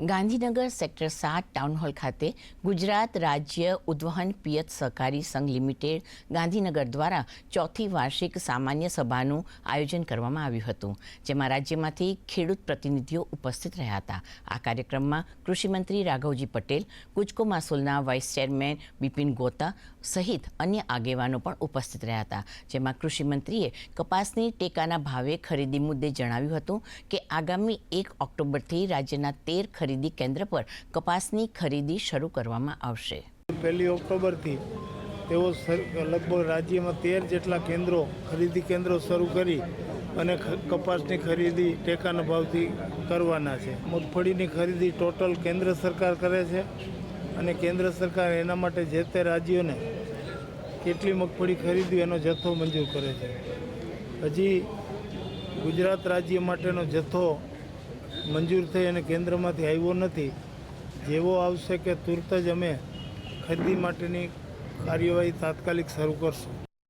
Gandhinagar sector સાત town hall ખાતે ગુજરાત રાજ્ય ઉદ્વહન પિયત સહકારી સંઘ લિમિટેડ ગાંધીનગર દ્વારા ચોથી વાર્ષિક સામાન્ય સભાનું આયોજન કરવામાં આવ્યું હતું, જેમાં રાજ્યમાંથી ખેડૂત પ્રતિનિધિઓ ઉપસ્થિત રહ્યા હતા. આ કાર્યક્રમમાં કૃષિમંત્રી રાઘવજી પટેલ, કુચકો માસોલના વાઇસ ચેરમેન બિપિન ગોતા સહિત અન્ય આગેવાનો પણ ઉપસ્થિત રહ્યા હતા, જેમાં કૃષિમંત્રીએ કપાસની ટેકાના ભાવે ખરીદી મુદ્દે જણાવ્યું હતું કે આગામી એક ઓક્ટોબરથી રાજ્યના તેર ખરીદી કેન્દ્ર પર કપાસની ખરીદી શરૂ કરવામાં આવશે. પહેલી ઓક્ટોબરથી તેઓ લગભગ રાજ્યમાં તેર જેટલા કેન્દ્રો, ખરીદી કેન્દ્રો શરૂ કરી અને કપાસની ખરીદી ટેકાના ભાવથી કરવાના છે. મગફળીની ખરીદી ટોટલ કેન્દ્ર સરકાર કરે છે અને કેન્દ્ર સરકાર એના માટે જે તે રાજ્યોને કેટલી મગફળી ખરીદવી એનો જથ્થો મંજૂર કરે છે. હજી ગુજરાત રાજ્ય માટેનો જથ્થો મંજૂર થઈ અને કેન્દ્રમાંથી આવ્યો નથી, જેવો આવશે કે તુરત જ અમે ખરીદી માટેની કાર્યવાહી તાત્કાલિક શરૂ કરશું.